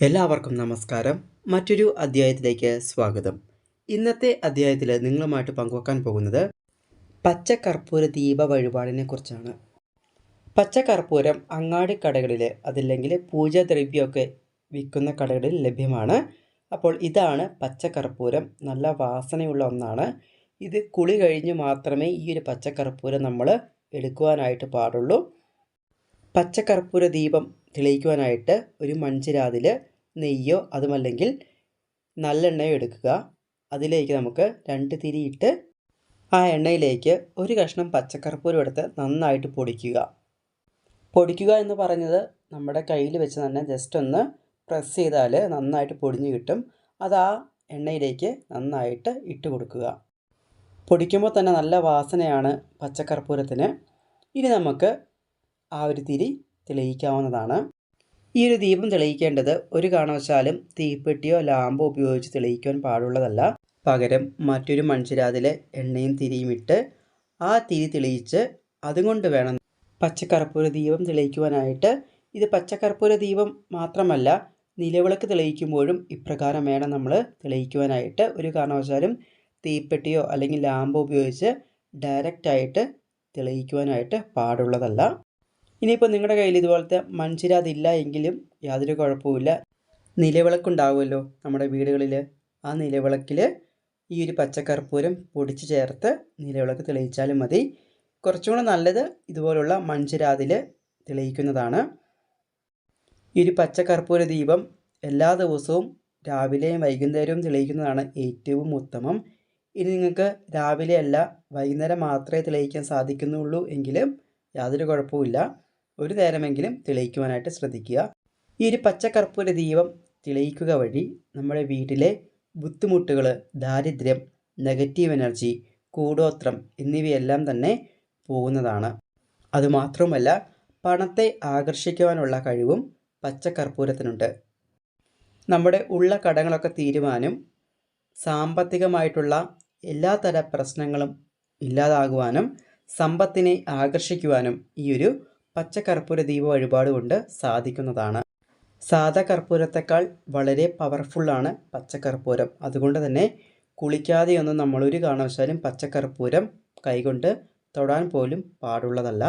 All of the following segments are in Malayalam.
എല്ലാവർക്കും നമസ്കാരം. മറ്റൊരു അധ്യായത്തിലേക്ക് സ്വാഗതം. ഇന്നത്തെ അധ്യായത്തിൽ നിങ്ങളുമായിട്ട് പങ്കുവെക്കാൻ പോകുന്നത് പച്ചക്കർപ്പൂര ദീപ വഴിപാടിനെ കുറിച്ചാണ്. പച്ചക്കർപ്പൂരം അങ്ങാടി കടകളിൽ അതല്ലെങ്കിൽ പൂജാദ്രവ്യമൊക്കെ വിൽക്കുന്ന കടകളിൽ ലഭ്യമാണ്. അപ്പോൾ ഇതാണ് പച്ചക്കർപ്പൂരം നല്ല വാസനയുള്ള ഒന്നാണ്. ഇത് കുളി കഴിഞ്ഞ് മാത്രമേ ഈ ഒരു പച്ചക്കർപ്പൂരം നമ്മൾ എടുക്കുവാനായിട്ട് പാടുള്ളൂ. പച്ചക്കർപ്പൂര ദീപം തെളിയിക്കുവാനായിട്ട് ഒരു മൺചിരാതിൽ നെയ്യോ അതുമല്ലെങ്കിൽ നല്ലെണ്ണയോ എടുക്കുക. അതിലേക്ക് നമുക്ക് രണ്ട് തിരിയിട്ട് ആ എണ്ണയിലേക്ക് ഒരു കഷ്ണം പച്ചക്കർപ്പൂരം എടുത്ത് നന്നായിട്ട് പൊടിക്കുക. പൊടിക്കുക എന്ന് പറഞ്ഞത് നമ്മുടെ കയ്യിൽ വെച്ച് തന്നെ ജസ്റ്റ് ഒന്ന് പ്രസ് ചെയ്താൽ നന്നായിട്ട് പൊടിഞ്ഞ് കിട്ടും. അത് ആ എണ്ണയിലേക്ക് നന്നായിട്ട് ഇട്ട് കൊടുക്കുക. പൊടിക്കുമ്പോൾ തന്നെ നല്ല വാസനയാണ് പച്ചക്കർപ്പൂരത്തിന് ഇനി നമുക്ക് ആ ഒരു തിരി തെളിയിക്കാവുന്നതാണ്. ഈ ഒരു ദീപം തെളിയിക്കേണ്ടത് ഒരു കാരണവശാലും തീപ്പെട്ടിയോ ലാമ്പോ ഉപയോഗിച്ച് തെളിയിക്കാൻ പാടുള്ളതല്ല. പകരം മറ്റൊരു മൺചിരാതിലെ എണ്ണയും തിരിയും ഇട്ട് ആ തിരി തെളിയിച്ച് അതുകൊണ്ട് വേണം പച്ചക്കർപ്പൂര ദീപം തെളിയിക്കുവാനായിട്ട്. ഇത് പച്ചക്കർപ്പൂര ദീപം മാത്രമല്ല നിലവിളക്ക് തെളിയിക്കുമ്പോഴും ഇപ്രകാരം വേണം നമ്മൾ തെളിയിക്കുവാനായിട്ട്. ഒരു കാരണവശാലും തീപ്പെട്ടിയോ അല്ലെങ്കിൽ ലാമ്പോ ഉപയോഗിച്ച് ഡയറക്റ്റായിട്ട് തെളിയിക്കുവാനായിട്ട് പാടുള്ളതല്ല. ഇനിയിപ്പോൾ നിങ്ങളുടെ കയ്യിൽ ഇതുപോലത്തെ മൺചിരാതില്ല എങ്കിലും യാതൊരു കുഴപ്പവുമില്ല. നിലവിളക്കുണ്ടാവുമല്ലോ നമ്മുടെ വീടുകളിൽ ആ നിലവിളക്കിൽ ഈ ഒരു പച്ചക്കർപ്പൂരം പൊടിച്ച് ചേർത്ത് നിലവിളക്ക് തെളിയിച്ചാലും മതി. കുറച്ചും കൂടെ നല്ലത് ഇതുപോലുള്ള മൺചിരാതിൽ തെളിയിക്കുന്നതാണ്. ഈ ഒരു പച്ചക്കർപ്പൂര ദീപം എല്ലാ ദിവസവും രാവിലെയും വൈകുന്നേരവും തെളിയിക്കുന്നതാണ് ഏറ്റവും ഉത്തമം. ഇനി നിങ്ങൾക്ക് രാവിലെയല്ല വൈകുന്നേരം മാത്രമേ തെളിയിക്കാൻ സാധിക്കുന്നുള്ളൂ എങ്കിലും യാതൊരു കുഴപ്പവുമില്ല. ഒരു നേരമെങ്കിലും തെളിയിക്കുവാനായിട്ട് ശ്രദ്ധിക്കുക. ഈ ഒരു പച്ചക്കർപ്പൂര ദീപം തെളിയിക്കുക വഴി നമ്മുടെ വീട്ടിലെ ബുദ്ധിമുട്ടുകൾ ദാരിദ്ര്യം നെഗറ്റീവ് എനർജി കൂടോത്രം എന്നിവയെല്ലാം തന്നെ പോകുന്നതാണ്. അതുമാത്രമല്ല പണത്തെ ആകർഷിക്കുവാനുള്ള കഴിവും പച്ചക്കർപ്പൂരത്തിനുണ്ട്. നമ്മുടെ ഉള്ള കടങ്ങളൊക്കെ തീരുവാനും സാമ്പത്തികമായിട്ടുള്ള എല്ലാതര പ്രശ്നങ്ങളും ഇല്ലാതാകുവാനും സമ്പത്തിനെ ആകർഷിക്കുവാനും ഈ ഒരു പച്ചക്കർപ്പൂര ദീപ വഴിപാട് കൊണ്ട് സാധിക്കുന്നതാണ്. സാധാ കർപ്പൂരത്തെക്കാൾ വളരെ പവർഫുള്ളാണ് പച്ചക്കർപ്പൂരം അതുകൊണ്ട് തന്നെ കുളിക്കാതെയൊന്നും നമ്മളൊരു കാരണവശാലും പച്ചക്കർപ്പൂരം കൈകൊണ്ട് തൊടാൻ പോലും പാടുള്ളതല്ല.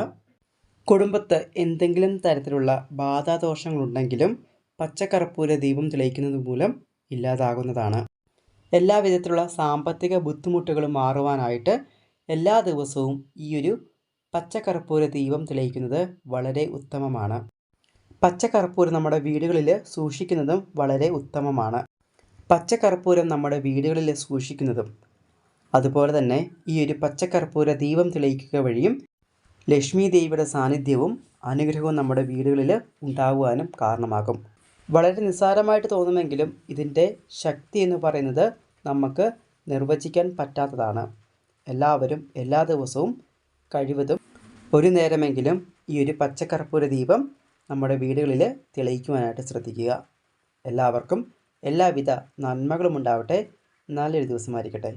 കുടുംബത്ത് എന്തെങ്കിലും തരത്തിലുള്ള ബാധാദോഷങ്ങളുണ്ടെങ്കിലും പച്ചക്കർപ്പൂര ദീപം തെളിയിക്കുന്നത് മൂലം ഇല്ലാതാകുന്നതാണ്. എല്ലാ വിധത്തിലുള്ള സാമ്പത്തിക ബുദ്ധിമുട്ടുകളും മാറുവാനായിട്ട് എല്ലാ ദിവസവും ഈ ഒരു പച്ചക്കർപ്പൂര ദീപം തെളിയിക്കുന്നത് വളരെ ഉത്തമമാണ്. പച്ചക്കർപ്പൂരം നമ്മുടെ വീടുകളിൽ സൂക്ഷിക്കുന്നതും വളരെ ഉത്തമമാണ്. പച്ചക്കർപ്പൂരം നമ്മുടെ വീടുകളിൽ സൂക്ഷിക്കുന്നതും. അതുപോലെ തന്നെ ഈ ഒരു പച്ചക്കർപ്പൂര ദീപം തെളിയിക്കുക വഴിയും ലക്ഷ്മി ദേവിയുടെ സാന്നിധ്യവും അനുഗ്രഹവും നമ്മുടെ വീടുകളിൽ ഉണ്ടാകുവാനും കാരണമാകും. വളരെ നിസ്സാരമായിട്ട് തോന്നുമെങ്കിലും ഇതിന്റെ ശക്തി എന്ന് പറയുന്നത് നമുക്ക് നിർവചിക്കാൻ പറ്റാത്തതാണ്. എല്ലാവരും എല്ലാ ദിവസവും കഴിവതും ഒരു നേരമെങ്കിലും ഈ ഒരു പച്ചക്കർപ്പൂര ദീപം നമ്മുടെ വീടുകളിൽ തെളിയിക്കുവാനായിട്ട് ശ്രദ്ധിക്കുക. എല്ലാവർക്കും എല്ലാവിധ നന്മകളും ഉണ്ടാവട്ടെ. നല്ലൊരു ദിവസമായിരിക്കട്ടെ.